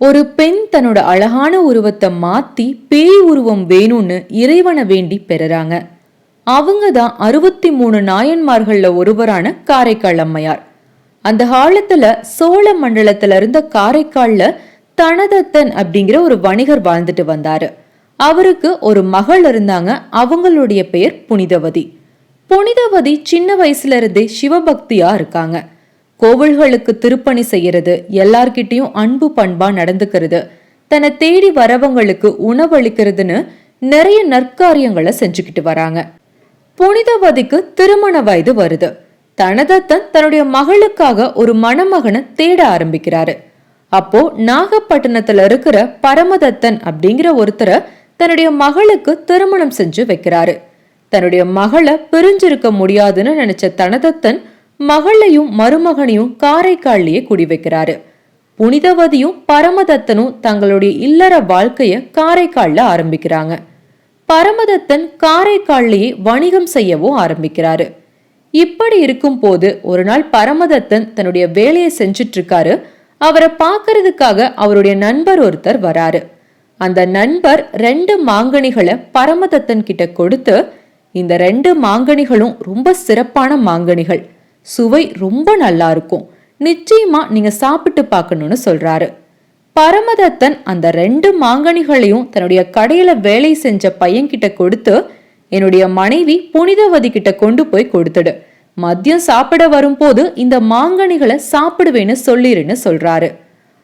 ஒரு பெண் தன்னோட அழகான உருவத்தை மாத்தி பேய் உருவம் வேணும்னு இறைவனை வேண்டி பெறுறாங்க. அவங்க தான் அறுபத்தி மூணு நாயன்மார்கள்ல ஒருவரான காரைக்கால் அம்மையார். அந்த காலத்துல சோழ மண்டலத்துல இருந்த காரைக்கால்ல தனதத்தன் அப்படிங்கிற ஒரு வணிகர் வாழ்ந்துட்டு வந்தாரு. அவருக்கு ஒரு மகள் இருந்தாங்க அவங்களுடைய பெயர் புனிதவதி. புனிதவதி சின்ன வயசுல இருந்தே சிவபக்தியா இருக்காங்க. கோவில்களுக்கு திருப்பணி செய்யறது எல்லார்கிட்டயும் அன்பு பண்பா நடந்துக்கிறது. தன்னை தேடி வரவங்களுக்கு உணவளிக்கிறதுன்னு நிறைய நற்காரியங்களை செஞ்சுக்கிட்டு வராங்க. புனிதவதிக்கு திருமண வயது வருது. தனதத்தன் தன்னுடைய மகளுக்காக ஒரு மணமகனை தேட ஆரம்பிக்கிறாரு. அப்போ நாகப்பட்டினத்துல இருக்கிற பரமதத்தன் அப்படிங்கிற ஒருத்தரை தன்னுடைய மகளுக்கு திருமணம் செஞ்சு வைக்கிறாரு. தன்னுடைய மகளை பிரிஞ்சிருக்க முடியாதுன்னு நினைச்ச தனதத்தன் மகளையும் மருமகனையும் காரைக்காலிலேயே குடி வைக்கிறாரு புனிதவதியும் பரமதத்தனும் தங்களுடைய இல்லற வாழ்க்கைய காரைக்கால்ல ஆரம்பிக்கிறாங்க. பரமதத்தன் காரைக்கால்லையே வணிகம் செய்யவும் ஆரம்பிக்கிறாரு. இப்படி இருக்கும் போது ஒரு நாள் பரமதத்தன் தன்னுடைய வேலையை செஞ்சுட்டு இருக்காரு அவரை பார்க்கறதுக்காக அவருடைய நண்பர் ஒருத்தர் வராரு. அந்த நண்பர் ரெண்டு மாங்கனிகளை பரமதத்தன் கிட்ட கொடுத்து இந்த ரெண்டு மாங்கனிகளும் ரொம்ப சிறப்பான மாங்கனிகள். சுவை ரொம்ப நல்லா இருக்கும் நிச்சயமா நீங்க சாப்பிட்டு பார்க்கணும்னு சொல்றாரு. பரமதத்தன் அந்த ரெண்டு மாங்கனிகளையும் தன்னுடைய கடையில வேலை செஞ்ச பையன்கிட்ட கொடுத்து என்னுடைய மனைவி புனிதவதி கிட்ட கொண்டு போய் கொடுத்துடு. மதியம் சாப்பிட வரும்போது இந்த மாங்கனிகளை சாப்பிடுவேன்னு சொல்லிருன்னு சொல்றாரு.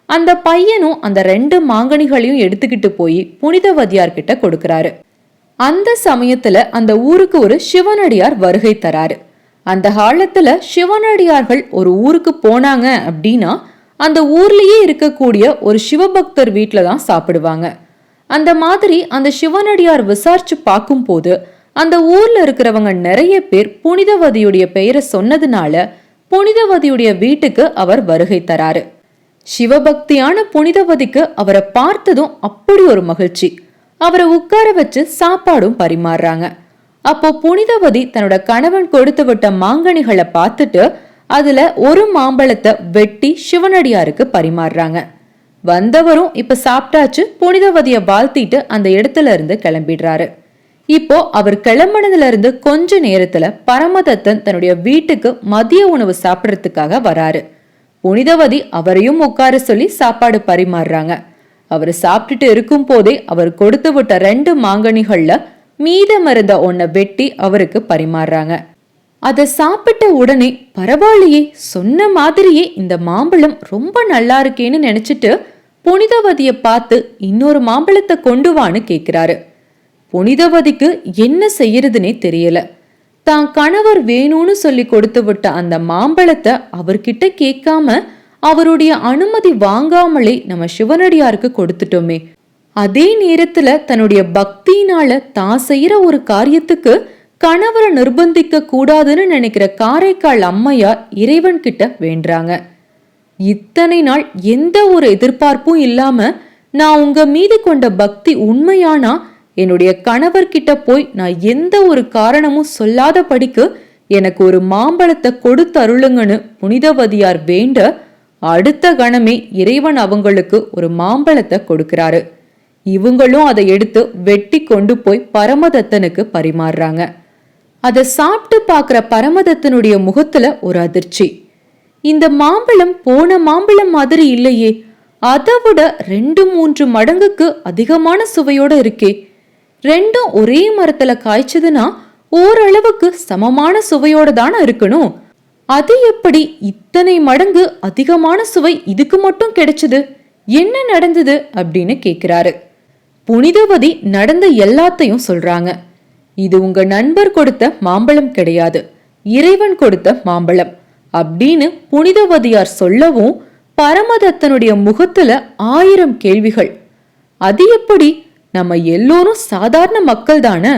அந்த பையனும் அந்த ரெண்டு மாங்கனிகளையும் எடுத்துக்கிட்டு போய் புனிதவதியார் கிட்ட கொடுக்கறாரு. அந்த சமயத்துல அந்த ஊருக்கு ஒரு சிவனடியார் வருகை தராரு. அந்த காலத்துல சிவனடியார்கள் ஒரு ஊருக்கு போனாங்க அப்படின்னா அந்த ஊர்லயே இருக்கக்கூடிய ஒரு சிவபக்தர் வீட்டில தான் சாப்பிடுவாங்க. அந்த மாதிரி அந்த சிவனடியார் விசாரிச்சு பார்க்கும்போது அந்த ஊர்ல இருக்கிறவங்க நிறைய பேர் புனிதவதியுடைய பெயரை சொன்னதுனால புனிதவதியுடைய வீட்டுக்கு அவர் வருகை தராரு. சிவபக்தியான புனிதவதிக்கு அவரை பார்த்ததும் அப்படி ஒரு மகிழ்ச்சி. அவரை உட்கார வச்சு சாப்பாடும் பரிமாறுறாங்க. அப்போ புனிதவதி தன்னோட கணவன் கொடுத்து விட்ட மாங்கனிகளை பார்த்துட்டு அதுல ஒரு மாம்பழத்தை வெட்டி சிவனடியாருக்கு பரிமாறுறாங்க. வந்தவரும் இப்ப சாப்பிட்டாச்சு புனிதவதிய வாழ்த்திட்டு அந்த இடத்துல இருந்து கிளம்பிடுறாரு. இப்போ அவர் கிளம்பினதுல இருந்து கொஞ்ச நேரத்துல பரமதத்தன் தன்னுடைய வீட்டுக்கு மதிய உணவு சாப்பிடறதுக்காக வராரு. புனிதவதி அவரையும் உட்கார சொல்லி சாப்பாடு பரிமாறுறாங்க. அவர் சாப்பிட்டுட்டு இருக்கும் போதே அவர் கொடுத்து விட்ட ரெண்டு மாங்கனிகள்ல மீதம் இருந்த ஒன்ன வெட்டி அவருக்கு பரிமாறுறாங்க. அதை சாப்பிட்ட உடனே பரவாயில்லையே சொன்ன மாதிரியே இந்த மாம்பழம் ரொம்ப நல்லா இருக்கேன்னு நினைச்சிட்டு புனிதவதியை பார்த்து இன்னொரு மாம்பழத்தை கொண்டு வான்னு கேட்கிறாரு. புனிதவதிக்கு என்ன செய்யறதுனே தெரியல. தான் கணவர் வேணும்னு சொல்லி கொடுத்து விட்ட அந்த மாம்பழத்தை அவர்கிட்ட கேட்காம அவருடைய அனுமதி வாங்காமலே நம்ம சிவனடியாருக்கு கொடுத்துட்டோமே. அதே நேரத்துல தன்னுடைய பக்தியினால தான் செய்யற ஒரு காரியத்துக்கு கணவரை நிர்பந்திக்க கூடாதுன்னு நினைக்கிற காரைக்கால் அம்மையார் இறைவன் கிட்ட வேண்டுறாங்க. இத்தனை நாள் எந்த ஒரு எதிர்பார்ப்பும் இல்லாம நான் உங்க மீது கொண்ட பக்தி உண்மையானா? என்னுடைய கணவர்கிட்ட போய் நான் எந்த ஒரு காரணமும் சொல்லாத படிக்கு எனக்கு ஒரு மாம்பழத்தை கொடுத்து அருளுங்கன்னு புனிதவதியார் வேண்ட அடுத்த கணமே இறைவன் அவங்களுக்கு ஒரு மாம்பழத்தை கொடுக்கிறாரு. இவங்களும் அதை எடுத்து வெட்டி கொண்டு போய் பரமதத்தனுக்கு பரிமாறுறாங்க. அதை சாப்பிட்டு பார்க்குற பரமதத்தனுடைய முகத்துல ஒரு அதிர்ச்சி. இந்த மாம்பழம் போன மாம்பழம் மாதிரி இல்லையே. அதை விட ரெண்டு மூன்று மடங்குக்கு அதிகமான சுவையோட இருக்கே. ரெண்டும் ஒரே மரத்துல காய்ச்சதுன்னா ஓரளவுக்கு சமமான சுவையோட தானே இருக்கணும். அது எப்படி இத்தனை மடங்கு அதிகமான சுவை இதுக்கு மட்டும் கிடைச்சது? என்ன நடந்தது? அப்படின்னு கேட்கிறாரு புனிதவதி நடந்த எல்லாத்தையும் சொல்றாங்க. இது உங்க நண்பர் கொடுத்த மாம்பழம் கிடையாது. இறைவன் கொடுத்த மாம்பழம். அப்படின்னு புனிதவதியார் சொல்லவும் பரமதத்தனுடைய முகத்துல ஆயிரம் கேள்விகள். அது எப்படி? நம்ம எல்லோரும் சாதாரண மக்கள் தானே.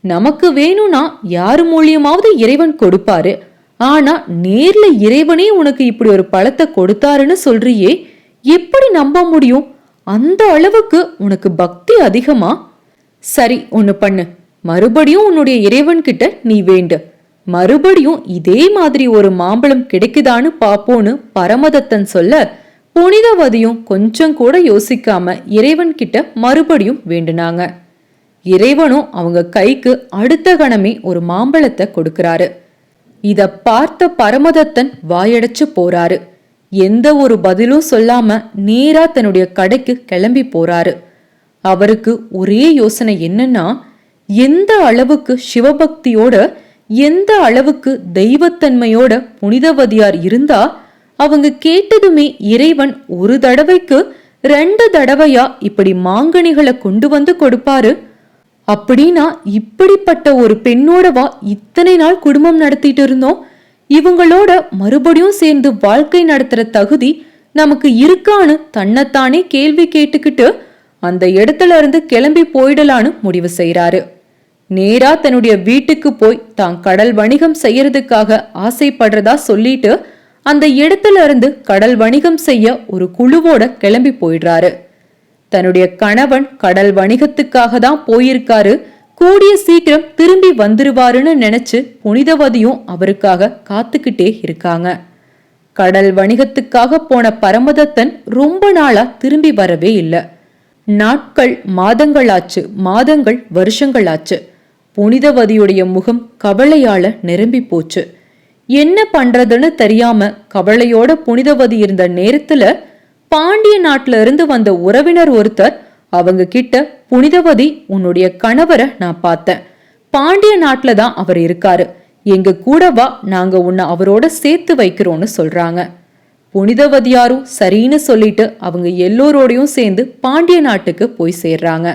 நமக்கு வேணும்னா யார் மூலியமாவது இறைவன் கொடுப்பாரு. ஆனா நேர்ல இறைவனே உனக்கு இப்படி ஒரு பழத்தை கொடுத்தாருன்னு சொல்றியே. எப்படி நம்ப முடியும்? அந்த அளவுக்கு உனக்கு பக்தி அதிகமா? சரி ஒன்னு பண்ணு. மறுபடியும் உன்னுடைய இறைவன் கிட்ட நீ வேண்டு. மறுபடியும் இதே மாதிரி ஒரு மாம்பழம் கிடைக்குதான்னு பாப்போன்னு பரமதத்தன் சொல்ல புனிதவதியும் கொஞ்சம் கூட யோசிக்காம இறைவன் கிட்ட மறுபடியும் வேண்டுனாங்க. இறைவனும் அவங்க கைக்கு அடுத்த கணமே ஒரு மாம்பழத்தை கொடுக்கிறாரு. இத பார்த்த பரமதத்தன் வாயடைச்சு போறாரு. எந்த ஒரு பதிலும் சொல்லாம நேரா தன்னுடைய கடைக்கு கிளம்பி போறாரு. அவருக்கு ஒரே யோசனை என்னன்னா எந்த அளவுக்கு சிவபக்தியோட எந்த அளவுக்கு தெய்வத்தன்மையோட புனிதவதியார் இருந்தா அவங்க கேட்டதுமே இறைவன் ஒரு தடவைக்கு ரெண்டு தடவையா இப்படி மாங்கனிகளை கொண்டு வந்து கொடுப்பாரு. அப்படின்னா இப்படிப்பட்ட ஒரு பெண்ணோடவா இத்தனை நாள் குடும்பம் நடத்திட்டு இருந்தோம்? இவங்களோட மறுபடியும் சேர்ந்து வாழ்க்கை நடத்துற தகுதி நமக்கு இருக்கான்னு தன்னைத்தானே கேள்வி கேட்டுக்கிட்டு அந்த இடத்துல இருந்து கிளம்பி போயிடலான்னு முடிவு செய்யறாரு நேரா தன்னுடைய வீட்டுக்கு போய் தான் கடல் வணிகம் செய்யறதுக்காக ஆசைப்படுறதா சொல்லிட்டு அந்த இடத்துல இருந்து கடல் வணிகம் செய்ய ஒரு குழுவோட கிளம்பி போயிடுறாரு. தன்னுடைய கணவன் கடல் வணிகத்துக்காக தான் போயிருக்காரு. கூடிய சீக்கிரம் திரும்பி வந்துருவாருன்னு நினைச்சு புனிதவதியும் அவருக்காக காத்துக்கிட்டே இருக்காங்க. கடல் வணிகத்துக்காக போன பரமதத்தன் ரொம்ப நாளா திரும்பி வரவே இல்லை. நாட்கள் மாதங்களாச்சு மாதங்கள் வருஷங்களாச்சு. புனிதவதியுடைய முகம் கவலையால நிரம்பி போச்சு. என்ன பண்றதுன்னு தெரியாம கவலையோட புனிதவதி இருந்த நேரத்துல பாண்டிய நாட்டில இருந்து வந்த உறவினர் ஒருத்தர் அவங்க கிட்ட புனிதவதி உன்னுடைய கணவரை நான் பார்த்தேன். பாண்டிய நாட்டில் தான் அவர் இருக்காரு. எங்க கூடவா நாங்க உன்னை அவரோட சேர்த்து வைக்கிறோம்னு சொல்றாங்க. புனிதவதியாரும் சரின்னு சொல்லிட்டு அவங்க எல்லோரோடையும் சேர்ந்து பாண்டிய நாட்டுக்கு போய் சேர்றாங்க.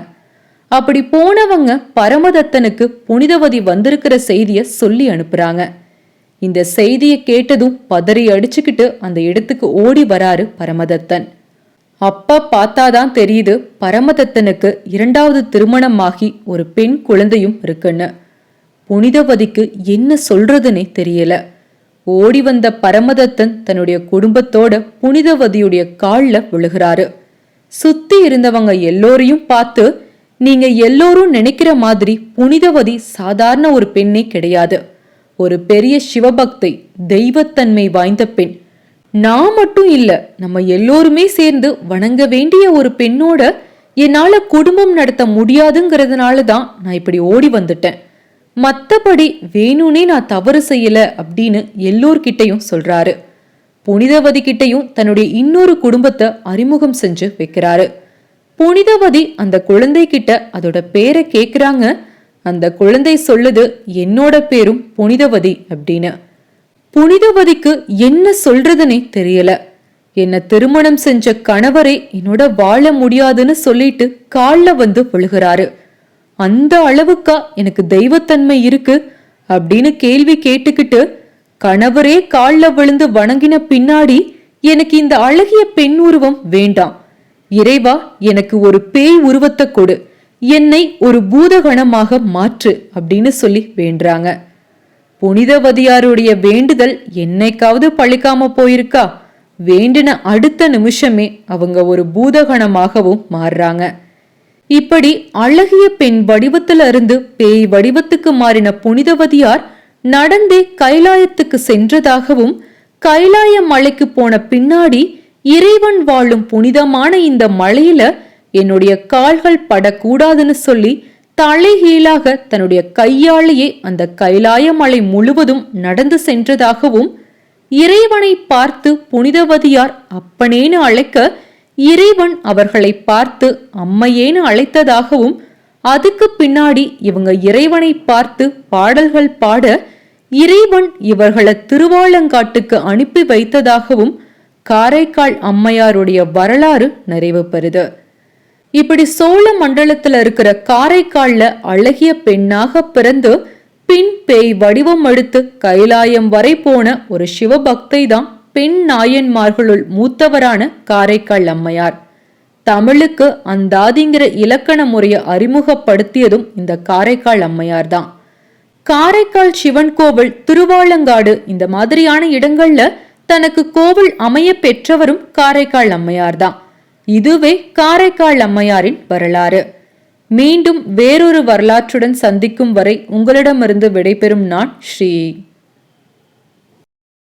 அப்படி போனவங்க பரமதத்தனுக்கு புனிதவதி வந்திருக்கிற செய்திய சொல்லி அனுப்புறாங்க. இந்த செய்தியை கேட்டதும் பதறி அடிச்சுக்கிட்டு அந்த இடத்துக்கு ஓடி வராரு பரமதத்தன். அப்ப பார்த்தாதான் தெரியுது பரமதத்தனுக்கு இரண்டாவது திருமணமாகி ஒரு பெண் குழந்தையும் இருக்குன்னு. புனிதவதிக்கு என்ன சொல்றதுன்னே தெரியல. ஓடி வந்த பரமதத்தன் தன்னுடைய குடும்பத்தோட புனிதவதியுடைய காலில் விழுகிறாரு. சுத்தி இருந்தவங்க எல்லோரையும் பார்த்து நீங்க எல்லோரும் நினைக்கிற மாதிரி புனிதவதி சாதாரண ஒரு பெண்ணே கிடையாது. ஒரு பெரிய சிவபக்தை தெய்வத்தன்மை வாய்ந்த பெண். நான் மட்டும் இல்ல நம்ம எல்லோருமே சேர்ந்து வணங்க வேண்டிய ஒரு பெண்ணோட என்னால குடும்பம் நடத்த முடியாதுங்கிறதுனால தான் நான் இப்படி ஓடி வந்துட்டேன். மத்தபடி வேணும்னே நான் தவறு செய்யல அப்படின்னு எல்லோர்கிட்டையும் சொல்றாரு. புனிதவதி கிட்டையும் தன்னுடைய இன்னொரு குடும்பத்தை அறிமுகம் செஞ்சு வைக்கிறாரு. புனிதவதி அந்த குழந்தை கிட்ட அதோட பேரை கேக்குறாங்க. அந்த குழந்தை சொல்லுது என்னோட பேரும் புனிதவதி அப்படின்னு. புனிதவதிக்கு என்ன சொல்றதுனே தெரியல. என்ன திருமணம் செஞ்ச கணவரே என்னோட வாழ முடியாதுன்னு சொல்லிட்டு கால்ல வந்து விழுகிறாரு. அந்த அளவுக்கா எனக்கு தெய்வத்தன்மை இருக்கு அப்படின்னு கேள்வி கேட்டுக்கிட்டு கணவரே கால்ல விழுந்து வணங்கின பின்னாடி எனக்கு இந்த அழகிய பெண் உருவம் வேண்டாம். இறைவா எனக்கு ஒரு பேய் உருவத்தை கொடு. என்னை ஒரு பூதகணமாக மாற்று அப்படின்னு சொல்லி வேண்டுறாங்க. புனிதவதியாருடைய வேண்டுதல் என்னைக்காவது பழிக்காம போயிருக்கா? வேண்டின அடுத்த நிமிஷமே அவங்க ஒரு பூதகணமாகவும் மாறுறாங்க. இப்படி அழகிய பெண் வடிவத்துல இருந்து பேய் வடிவத்துக்கு மாறின புனிதவதியார் நடந்தே கைலாயத்துக்கு சென்றதாகவும் கைலாய மலைக்கு போன பின்னாடி இறைவன் வாழும் புனிதமான இந்த மலையில என்னுடைய கால்கள் படக்கூடாதுன்னு சொல்லி தலைகீழாக தன்னுடைய கையாலேயே அந்த கைலாய மலை முழுவதும் நடந்து சென்றதாகவும் இறைவனை பார்த்து புனிதவதியார் அப்பனேன்னு அழைக்க இறைவன் அவர்களை பார்த்து அம்மையேன்னு அழைத்ததாகவும் அதுக்கு பின்னாடி இவங்க இறைவனை பார்த்து பாடல்கள் பாட இறைவன் இவர்களை திருவாலங்காட்டுக்கு அனுப்பி வைத்ததாகவும் காரைக்கால் அம்மையாருடைய வரலாறு நிறைவு பெறுது. இப்படி சோழ மண்டலத்துல இருக்கிற காரைக்கால்ல அழகிய பெண்ணாக பிறந்து பின் பேய் வடிவம் எடுத்து கைலாயம் வரை போன ஒரு சிவபக்தை தான் பெண் நாயன்மார்களுள் மூத்தவரான காரைக்கால் அம்மையார். தமிழுக்கு அந்தாதிங்கிற இலக்கண முறையை அறிமுகப்படுத்தியதும் இந்த காரைக்கால் அம்மையார் தான் காரைக்கால் சிவன் கோவில் திருவாலங்காடு இந்த மாதிரியான இடங்கள்ல தனக்கு கோவில் அமைய பெற்றவரும் காரைக்கால் அம்மையார் தான் இதுவே காரைக்கால் அம்மையாரின் வரலாறு. மீண்டும் வேறொரு வரலாற்றுடன் சந்திக்கும் வரை உங்களிடமிருந்து விடைபெறும் நான் ஸ்ரீ